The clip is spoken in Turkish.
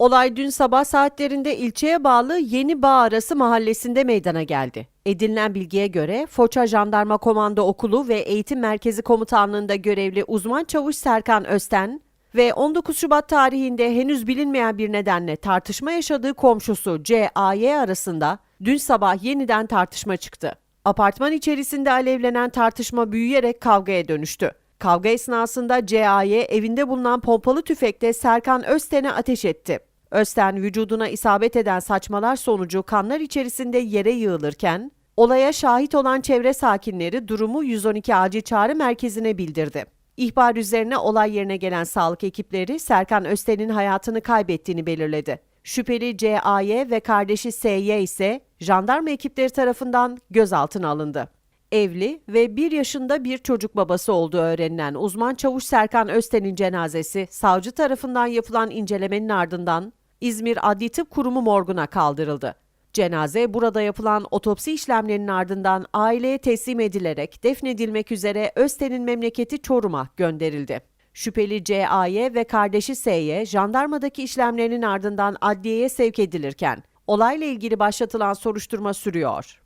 Olay dün sabah saatlerinde ilçeye bağlı Yeni Bağ Arası mahallesinde meydana geldi. Edinilen bilgiye göre Foça Jandarma Komando Okulu ve Eğitim Merkezi Komutanlığı'nda görevli uzman çavuş Serkan Östen ve 19 Şubat tarihinde henüz bilinmeyen bir nedenle tartışma yaşadığı komşusu C.A.Y. arasında dün sabah yeniden tartışma çıktı. Apartman içerisinde alevlenen tartışma büyüyerek kavgaya dönüştü. Kavga esnasında C.A.Y. evinde bulunan pompalı tüfekle Serkan Özten'e ateş etti. Özten vücuduna isabet eden saçmalar sonucu kanlar içerisinde yere yığılırken, olaya şahit olan çevre sakinleri durumu 112 acil çağrı merkezine bildirdi. İhbar üzerine olay yerine gelen sağlık ekipleri Serkan Özten'in hayatını kaybettiğini belirledi. Şüpheli C.A.Y. ve kardeşi S.Y. ise jandarma ekipleri tarafından gözaltına alındı. Evli ve bir yaşında bir çocuk babası olduğu öğrenilen uzman çavuş Serkan Özten'in cenazesi savcı tarafından yapılan incelemenin ardından İzmir Adli Tıp Kurumu morguna kaldırıldı. Cenaze burada yapılan otopsi işlemlerinin ardından aileye teslim edilerek defnedilmek üzere Özten'in memleketi Çorum'a gönderildi. Şüpheli C.A.Y. ve kardeşi S.Y. jandarmadaki işlemlerinin ardından adliyeye sevk edilirken olayla ilgili başlatılan soruşturma sürüyor.